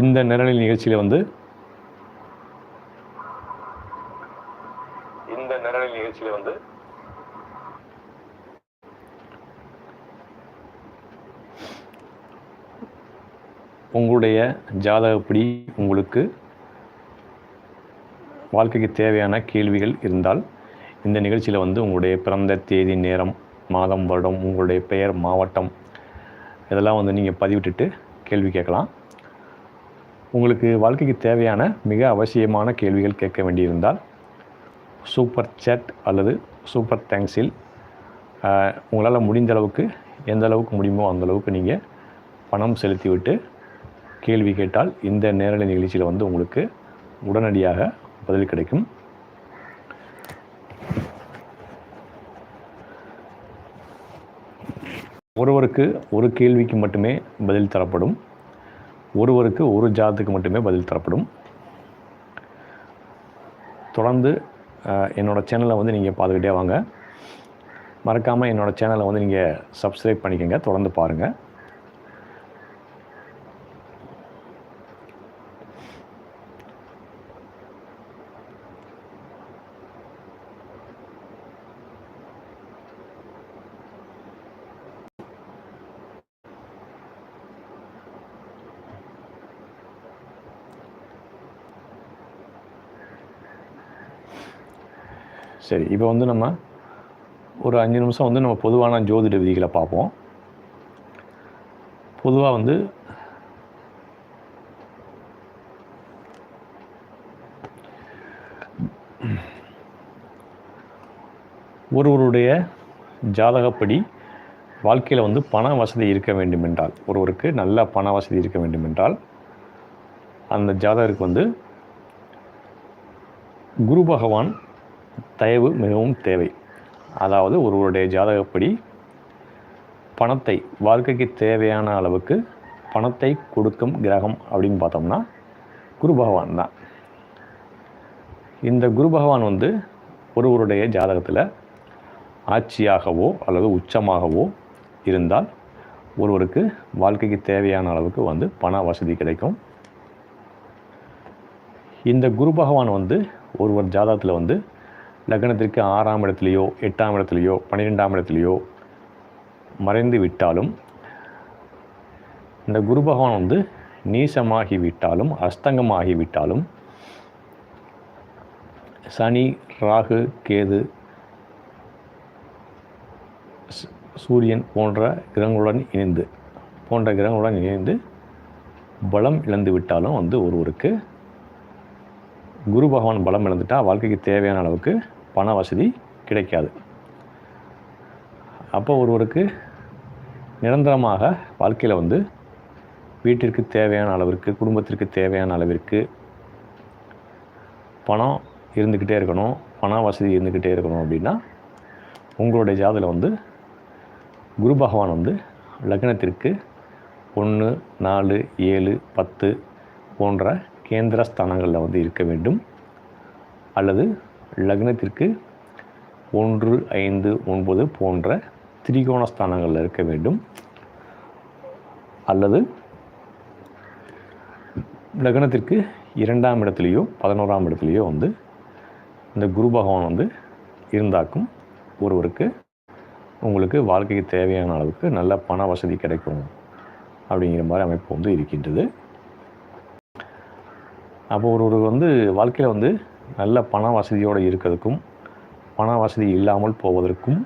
இந்த நிரலில் நிகழ்ச்சியில் வந்து இந்த நிரலில் நிகழ்ச்சியில் வந்து உங்களுடைய ஜாதகப்படி உங்களுக்கு வாழ்க்கைக்கு தேவையான கேள்விகள் இருந்தால் இந்த நிகழ்ச்சியில் வந்து உங்களுடைய பிறந்த தேதி நேரம் மாதம் வருடம் உங்களுடைய பெயர் மாவட்டம் இதெல்லாம் வந்து நீங்கள் பதிவிட்டுட்டு கேள்வி கேட்கலாம். உங்களுக்கு வாழ்க்கைக்கு தேவையான மிக அவசியமான கேள்விகள் கேட்க வேண்டியிருந்தால் சூப்பர் சேட் அல்லது சூப்பர் தேங்க்ஸில் உங்களால் முடிந்த அளவுக்கு எந்த அளவுக்கு முடியுமோ அந்தளவுக்கு நீங்கள் பணம் செலுத்திவிட்டு கேள்வி கேட்டால் இந்த நேரலை நிகழ்ச்சியில் வந்து உங்களுக்கு உடனடியாக பதில் கிடைக்கும். ஒருவருக்கு ஒரு கேள்விக்கு மட்டுமே பதில் தரப்படும். ஒருவருக்கு ஒரு ஜாதத்துக்கு மட்டுமே பதில் தரப்படும். தொடர்ந்து என்னோடய சேனலை வந்து நீங்கள் பார்த்துக்கிட்டே வாங்க. மறக்காமல் என்னோடய சேனலை வந்து நீங்கள் சப்ஸ்கிரைப் பண்ணிக்கோங்க. தொடர்ந்து பாருங்கள் சரி இப்போ வந்து நம்ம ஒரு அஞ்சு நிமிஷம் வந்து நம்ம பொதுவான ஜோதிட விதிகளை பார்ப்போம். பொதுவாக வந்து ஒருவருடைய ஜாதகப்படி வாழ்க்கையில் வந்து பண வசதி இருக்க வேண்டுமென்றால் ஒருவருக்கு நல்ல பண வசதி இருக்க வேண்டுமென்றால் அந்த ஜாதகருக்கு வந்து குரு பகவான் தயவு மிகவும் தேவை. அதாவது ஒருவருடைய ஜாதகப்படி பணத்தை வாழ்க்கைக்கு தேவையான அளவுக்கு பணத்தை கொடுக்கும் கிரகம் அப்படின்னு பார்த்தோம்னா குரு பகவான் தான். இந்த குரு பகவான் வந்து ஒருவருடைய ஜாதகத்தில் ஆட்சியாகவோ அல்லது உச்சமாகவோ இருந்தால் ஒருவருக்கு வாழ்க்கைக்கு தேவையான அளவுக்கு வந்து பண வசதி கிடைக்கும். இந்த குரு பகவான் வந்து ஒருவர் ஜாதகத்தில் வந்து லக்னத்திற்கு ஆறாம் இடத்துலையோ எட்டாம் இடத்துலையோ பன்னிரெண்டாம் இடத்துலையோ மறைந்து விட்டாலும் இந்த குரு பகவான் வந்து நீசமாகி விட்டாலும் அஸ்தங்கமாகி விட்டாலும் சனி ராகு கேது சூரியன் போன்ற கிரகங்களுடன் இணைந்து போன்ற கிரகங்களுடன் இணைந்து பலம் இழந்து விட்டாலும் வந்து ஒருவருக்கு குரு பகவான் பலம் இழந்துட்டால் வாழ்க்கைக்கு தேவையான அளவுக்கு பண வசதி கிடைக்காது. அப்போ ஒருவருக்கு நிரந்தரமாக வாழ்க்கையில் வந்து வீட்டிற்கு தேவையான அளவிற்கு குடும்பத்திற்கு தேவையான அளவிற்கு பணம் இருந்துக்கிட்டே இருக்கணும் பண வசதி இருந்துக்கிட்டே இருக்கணும் அப்படின்னா உங்களுடைய ஜாதில் வந்து குரு பகவான் வந்து லக்னத்திற்கு ஒன்று நாலு ஏழு பத்து போன்ற கேந்திர ஸ்தானங்களில் வந்து இருக்க வேண்டும். அல்லது லக்னத்திற்கு ஒன்று ஐந்து ஒன்பது போன்ற திரிகோண ஸ்தானங்களில் இருக்க வேண்டும். அல்லது லக்னத்திற்கு இரண்டாம் இடத்துலையோ பதினோராம் இடத்துலையோ வந்து இந்த குரு பகவான் வந்து இருந்தாக்கும் ஒருவருக்கு உங்களுக்கு வாழ்க்கைக்கு தேவையான அளவுக்கு நல்ல பண வசதி கிடைக்கும் அப்படிங்கிற மாதிரி அமைப்பு வந்து இருக்கின்றது. அப்போ ஒருவர் வந்து வாழ்க்கையில் வந்து நல்ல பண வசதியோடு இருக்கிறதுக்கும் பண வசதி இல்லாமல் போவதற்கும்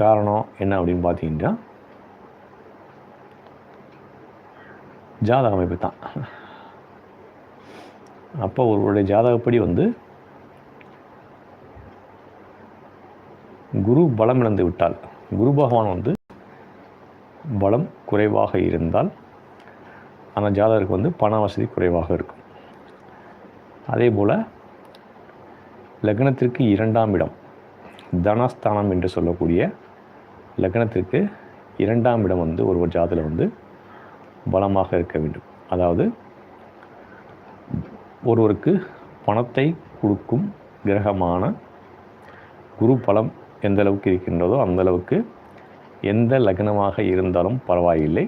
காரணம் என்ன அப்படின்னு பார்த்தீங்கன்னா ஜாதக அமைப்பு தான். அப்போ ஒருவருடைய ஜாதகப்படி வந்து குரு பலம் இழந்து விட்டால் குரு பகவான் வந்து பலம் குறைவாக இருந்தால் அந்த ஜாதகருக்கு வந்து பண வசதி குறைவாக இருக்கும். அதே போல் லக்னத்திற்கு இரண்டாம் இடம் தனஸ்தானம் என்று சொல்லக்கூடிய லக்னத்திற்கு இரண்டாம் இடம் வந்து ஒரு ஜாதியில் வந்து பலமாக இருக்க வேண்டும். அதாவது ஒருவருக்கு பணத்தை கொடுக்கும் கிரகமான குரு பலம் எந்த அளவுக்கு இருக்கின்றதோ அந்த அளவுக்கு எந்த லக்னமாக இருந்தாலும் பரவாயில்லை.